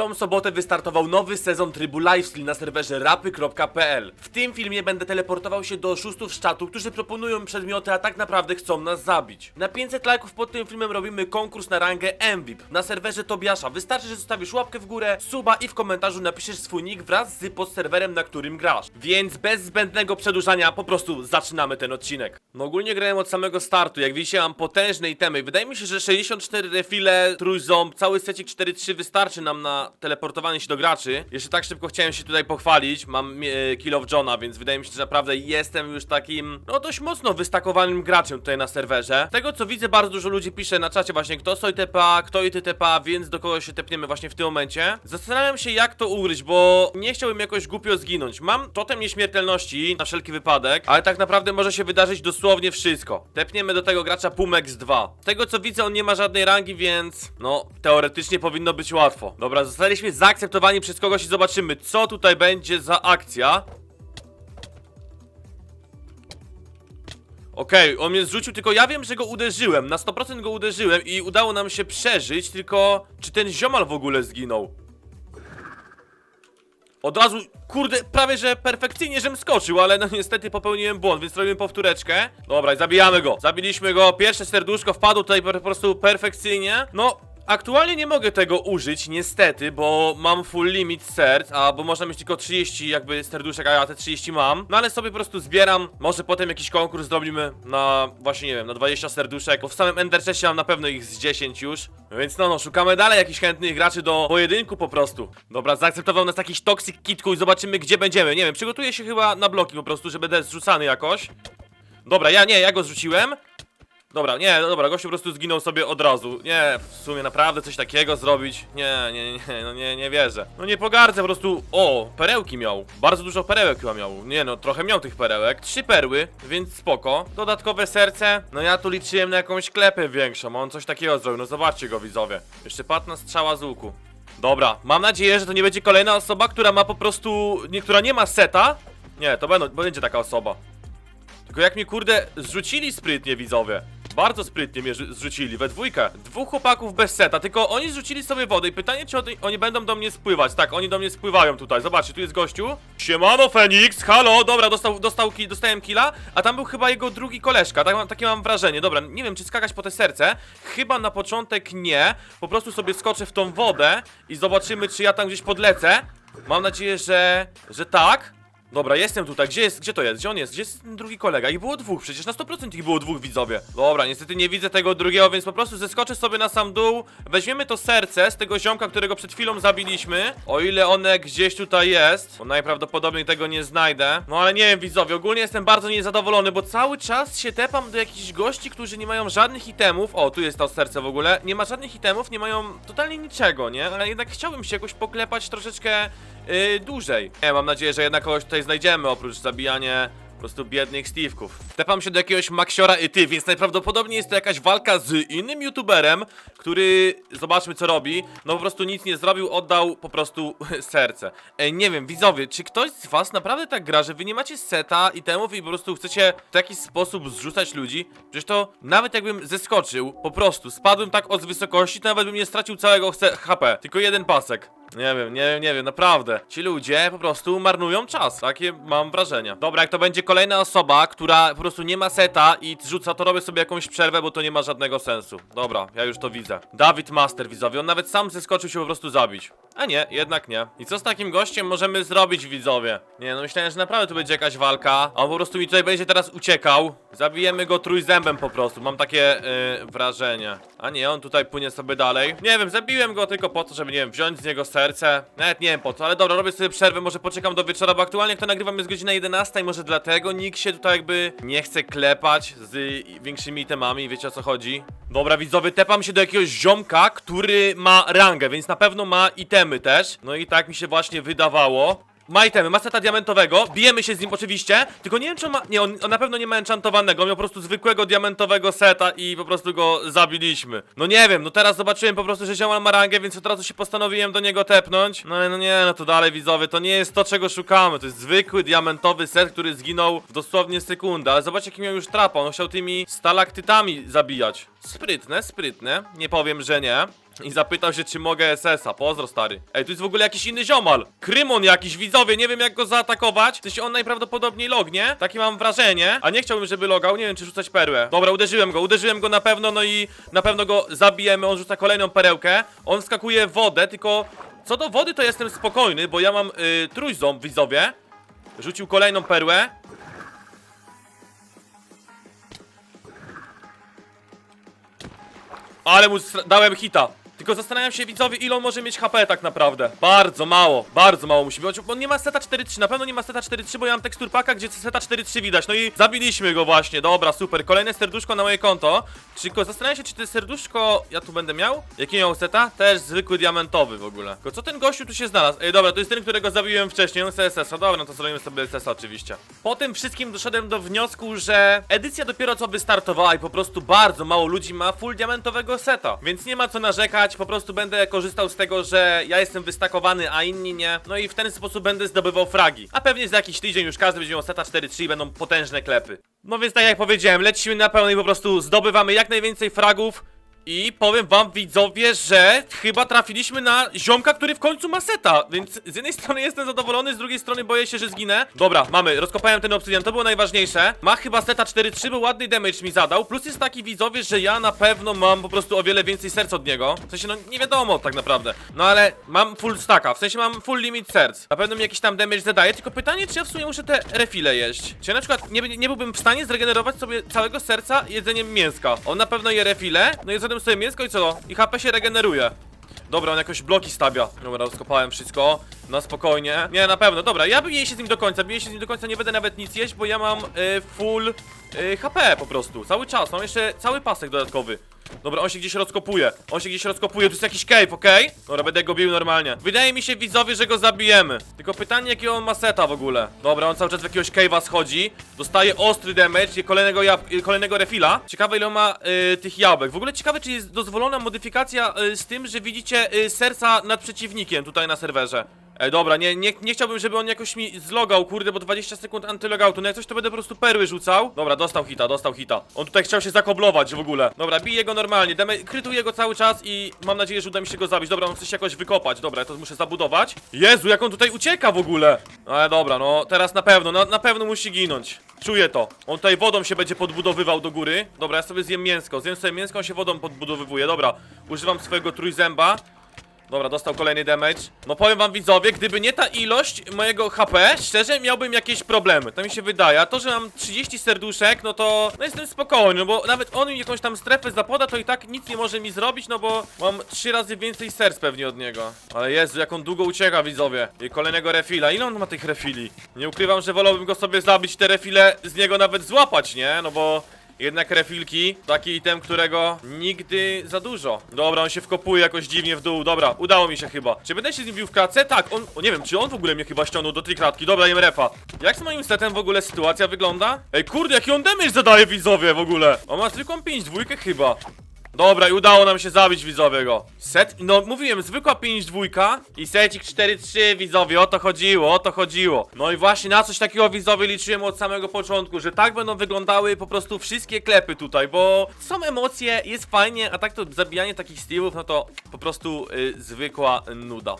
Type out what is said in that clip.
tą sobotę wystartował nowy sezon trybu Lifestyle na serwerze rapy.pl. W tym filmie będę teleportował się do oszustów z czatu, którzy proponują przedmioty, a tak naprawdę chcą nas zabić. Na 500 lajków pod tym filmem robimy konkurs na rangę MVP na serwerze Tobiasza. Wystarczy, że zostawisz łapkę w górę, suba i w komentarzu napiszesz swój nick wraz z podserwerem, na którym grasz. Więc bez zbędnego przedłużania po prostu zaczynamy ten odcinek. No ogólnie grałem od samego startu, jak widzicie mam potężne itemy. Wydaje mi się, że 64 refile, trójząb, cały secik 4-3 wystarczy nam na teleportowanie się do graczy. Jeszcze tak szybko chciałem się tutaj pochwalić, mam e, Kill of Johna, więc wydaje mi się, że naprawdę jestem już takim, no dość mocno wystakowanym graczem tutaj na serwerze. Z tego co widzę, bardzo dużo ludzi pisze na czacie właśnie, kto soj TPA, kto i TPA, więc do kogo się tepniemy właśnie w tym momencie. Zastanawiam się jak to ugryźć, bo nie chciałbym jakoś głupio zginąć. Mam totem nieśmiertelności na wszelki wypadek, ale tak naprawdę może się wydarzyć dosłownie wszystko. Tepniemy do tego gracza Pumex 2. Z tego co widzę, on nie ma żadnej rangi, więc no teoretycznie powinno być łatwo. Dobra, zostaliśmy zaakceptowani przez kogoś i zobaczymy, co tutaj będzie za akcja. Okej, on mnie zrzucił, tylko ja wiem, że go uderzyłem. Na 100% go uderzyłem i udało nam się przeżyć, tylko czy ten ziomal w ogóle zginął? Od razu, kurde, prawie że perfekcyjnie, żem skoczył, ale no niestety popełniłem błąd, więc robimy powtóreczkę. Dobra, i zabijamy go. Zabiliśmy go, pierwsze serduszko wpadło tutaj po prostu perfekcyjnie. No, Aktualnie nie mogę tego użyć, niestety, bo mam full limit serc, a bo można mieć tylko 30 jakby serduszek, a ja te 30 mam. No ale sobie po prostu zbieram, może potem jakiś konkurs zrobimy na, właśnie nie wiem, na 20 serduszek, bo w samym Ender mam na pewno ich z 10 już. Więc no, no, szukamy dalej jakichś chętnych graczy do pojedynku po prostu. Dobra, zaakceptował nas jakiś Toxic Kitku i zobaczymy gdzie będziemy. Nie wiem, przygotuję się chyba na bloki po prostu, że będę zrzucany jakoś. Dobra, ja nie, ja go zrzuciłem. Dobra, nie, no dobra, gościu po prostu zginął sobie od razu. Nie, w sumie naprawdę coś takiego zrobić? Nie, nie, nie, no nie, nie wierzę. No nie pogardzę po prostu. O, perełki miał. Bardzo dużo perełek chyba miał. Nie no, trochę miał tych perełek. Trzy perły, więc spoko. Dodatkowe serce. No ja tu liczyłem na jakąś klepę większą. On coś takiego zrobił. No zobaczcie go, widzowie. Jeszcze patna strzała z łuku. Dobra, mam nadzieję, że to nie będzie kolejna osoba, która ma po prostu. Nie, która nie ma seta. Nie, to będą, będzie taka osoba. Tylko jak mnie kurde zrzucili sprytnie widzowie. Bardzo sprytnie mnie rzu- zrzucili, we dwójkę. Dwóch chłopaków bez seta, tylko oni zrzucili sobie wodę i pytanie, czy oni, będą do mnie spływać. Tak, oni do mnie spływają tutaj. Zobaczcie, tu jest gościu. Siemano, Fenix, halo, dobra, dostał, dostał dostałem killa, a tam był chyba jego drugi koleżka, tak takie mam wrażenie. Dobra, nie wiem, czy skakać po te serce. Chyba na początek nie. Po prostu sobie skoczę w tą wodę i zobaczymy, czy ja tam gdzieś podlecę. Mam nadzieję, że, że tak. Dobra, jestem tutaj. Gdzie jest? Gdzie to jest? Gdzie on jest? Gdzie jest ten drugi kolega? Ich było dwóch, przecież na 100% ich było dwóch widzowie. Dobra, niestety nie widzę tego drugiego, więc po prostu zeskoczę sobie na sam dół. Weźmiemy to serce z tego ziomka, którego przed chwilą zabiliśmy. O ile one gdzieś tutaj jest, bo najprawdopodobniej tego nie znajdę. No ale nie wiem, widzowie, ogólnie jestem bardzo niezadowolony, bo cały czas się tepam do jakichś gości, którzy nie mają żadnych itemów. O, tu jest to serce w ogóle. Nie ma żadnych itemów, nie mają totalnie niczego, nie? Ale jednak chciałbym się jakoś poklepać troszeczkę yy, dłużej. Mam nadzieję, że jednak kogoś tutaj znajdziemy, oprócz zabijania po prostu biednych Steve'ków. Tepam się do jakiegoś Maxiora i ty, więc najprawdopodobniej jest to jakaś walka z innym youtuberem, który, zobaczmy co robi, no po prostu nic nie zrobił, oddał po prostu serce. Ej, nie wiem, widzowie, czy ktoś z was naprawdę tak gra, że wy nie macie seta itemów i po prostu chcecie w taki sposób zrzucać ludzi? Przecież to nawet jakbym zeskoczył, po prostu, spadłem tak od wysokości, to nawet bym nie stracił całego HP, tylko jeden pasek. Nie wiem, nie nie wiem, naprawdę. Ci ludzie po prostu marnują czas. Takie mam wrażenie. Dobra, jak to będzie kolejna osoba, która po prostu nie ma seta i rzuca, to robię sobie jakąś przerwę, bo to nie ma żadnego sensu. Dobra, ja już to widzę. Dawid Master, widzowie, on nawet sam zeskoczył się po prostu zabić. A nie, jednak nie. I co z takim gościem możemy zrobić, widzowie? Nie, no myślałem, że naprawdę tu będzie jakaś walka, a on po prostu mi tutaj będzie teraz uciekał. Zabijemy go trójzębem po prostu, mam takie yy, wrażenie. A nie, on tutaj płynie sobie dalej. Nie wiem, zabiłem go tylko po to, żeby, nie wiem, wziąć z niego serce. Nawet nie wiem po co, ale dobra, robię sobie przerwę, może poczekam do wieczora, bo aktualnie to nagrywam jest godzina 11 i może dlatego nikt się tutaj jakby nie chce klepać z większymi temami, wiecie o co chodzi. Dobra, widzowie, tepam się do jakiegoś ziomka, który ma rangę, więc na pewno ma itemy też. No i tak mi się właśnie wydawało. Ma itemy, ma seta diamentowego, bijemy się z nim oczywiście, tylko nie wiem czy on ma, nie, on, on na pewno nie ma enchantowanego, on miał po prostu zwykłego diamentowego seta i po prostu go zabiliśmy. No nie wiem, no teraz zobaczyłem po prostu, że ziomal ma rangę, więc od razu się postanowiłem do niego tepnąć. No no nie, no to dalej widzowie, to nie jest to czego szukamy, to jest zwykły diamentowy set, który zginął w dosłownie sekundę, ale zobaczcie jaki miał już trapa, on chciał tymi stalaktytami zabijać. Sprytne, sprytne, nie powiem, że nie. I zapytał się, czy mogę SS-a. Pozdro, stary. Ej, tu jest w ogóle jakiś inny ziomal. Krymon jakiś, widzowie, nie wiem jak go zaatakować. W sensie on najprawdopodobniej lognie. Takie mam wrażenie. A nie chciałbym, żeby logał. Nie wiem, czy rzucać perłę. Dobra, uderzyłem go, uderzyłem go na pewno, no i na pewno go zabijemy. On rzuca kolejną perełkę. On skakuje w wodę, tylko co do wody to jestem spokojny, bo ja mam y, trójząb, widzowie. Rzucił kolejną perłę. Ale mu dałem hita. Tylko zastanawiam się, widzowie, ile on może mieć HP tak naprawdę. Bardzo mało, bardzo mało musi być. On nie ma seta 4-3, na pewno nie ma seta 4-3, bo ja mam teksturpaka, gdzie seta 4-3 widać. No i zabiliśmy go właśnie, dobra, super. Kolejne serduszko na moje konto. Tylko zastanawiam się, czy to serduszko ja tu będę miał? Jaki miał seta? Też zwykły diamentowy w ogóle. Tylko co ten gościu tu się znalazł? Ej, dobra, to jest ten, którego zabiłem wcześniej, on SS-a. Dobra, no to zrobimy sobie SS-a oczywiście. Po tym wszystkim doszedłem do wniosku, że edycja dopiero co wystartowała i po prostu bardzo mało ludzi ma full diamentowego seta. Więc nie ma co narzekać, po prostu będę korzystał z tego, że ja jestem wystakowany, a inni nie. No i w ten sposób będę zdobywał fragi. A pewnie za jakiś tydzień już każdy będzie miał seta 4-3 i będą potężne klepy. No więc tak jak powiedziałem, lecimy na pełno i po prostu zdobywamy jak najwięcej fragów. I powiem wam widzowie, że chyba trafiliśmy na ziomka, który w końcu ma seta, więc z jednej strony jestem zadowolony, z drugiej strony boję się, że zginę. Dobra, mamy, rozkopałem ten obsydian, to było najważniejsze. Ma chyba seta 4-3, bo ładny damage mi zadał, plus jest taki widzowie, że ja na pewno mam po prostu o wiele więcej serc od niego. W sensie, no nie wiadomo tak naprawdę. No ale mam full stacka, w sensie mam full limit serc. Na pewno mi jakiś tam damage zadaje, tylko pytanie, czy ja w sumie muszę te refile jeść. Czy ja na przykład nie, nie byłbym w stanie zregenerować sobie całego serca jedzeniem mięska. On na pewno je refile, no i zjadłem sobie mięsko i co? I HP się regeneruje. Dobra, on jakoś bloki stawia. Dobra, rozkopałem wszystko. Na spokojnie. Nie, na pewno. Dobra, ja biję się z nim do końca. Biję się z nim do końca, nie będę nawet nic jeść, bo ja mam y, full y, HP po prostu. Cały czas. Mam jeszcze cały pasek dodatkowy. Dobra, on się gdzieś rozkopuje. On się gdzieś rozkopuje. Tu jest jakiś cave, okej? Dobra, będę go bił normalnie. Wydaje mi się, widzowie, że go zabijemy. Tylko pytanie, jakiego on ma seta w ogóle. Dobra, on cały czas w jakiegoś cave'a schodzi. Dostaje ostry damage i kolejnego, jab- kolejnego refila. Ciekawe, ile on ma y, tych jabłek. W ogóle ciekawe, czy jest dozwolona modyfikacja y, z tym, że widzicie y, serca nad przeciwnikiem tutaj na serwerze. Ej, dobra, nie, nie, nie chciałbym, żeby on jakoś mi zlogał, kurde, bo 20 sekund antylogoutu. No jak coś, to będę po prostu perły rzucał. Dobra, dostał hita, dostał hita. On tutaj chciał się zakoblować w ogóle. Dobra, biję go normalnie, damy, krytuję go cały czas i mam nadzieję, że uda mi się go zabić. Dobra, on chce się jakoś wykopać. Dobra, ja to muszę zabudować. Jezu, jak on tutaj ucieka w ogóle. Ale dobra, no teraz na pewno, na, na pewno musi ginąć. Czuję to. On tutaj wodą się będzie podbudowywał do góry. Dobra, ja sobie zjem mięsko. Zjem sobie mięsko, on się wodą podbudowywuje. Dobra, używam swojego trójzęba. Dobra, dostał kolejny damage. No powiem wam widzowie, gdyby nie ta ilość mojego HP, szczerze miałbym jakieś problemy. To mi się wydaje. A to, że mam 30 serduszek, no to no jestem spokojny, no bo nawet on mi jakąś tam strefę zapoda, to i tak nic nie może mi zrobić, no bo mam 3 razy więcej serc pewnie od niego. Ale Jezu, jak on długo ucieka, widzowie. I kolejnego refila. Ile on ma tych refili? Nie ukrywam, że wolałbym go sobie zabić, te refile z niego nawet złapać, nie? No bo... Jednak refilki, taki item, którego nigdy za dużo. Dobra, on się wkopuje jakoś dziwnie w dół. Dobra, udało mi się chyba. Czy będę się z nim bił w klatce? Tak, on, o, nie wiem, czy on w ogóle mnie chyba ściągnął do tej klatki. Dobra, jem refa. Jak z moim setem w ogóle sytuacja wygląda? Ej, kurde, jaki on damage zadaje widzowie w ogóle. On ma zwykłą 5 dwójkę chyba. Dobra, i udało nam się zabić widzowie go. Set, no mówiłem, zwykła 5 dwójka i secik 4-3 widzowie, o to chodziło, o to chodziło. No i właśnie na coś takiego widzowie liczyłem od samego początku, że tak będą wyglądały po prostu wszystkie klepy tutaj, bo są emocje, jest fajnie, a tak to zabijanie takich Steve'ów, no to po prostu y, zwykła nuda.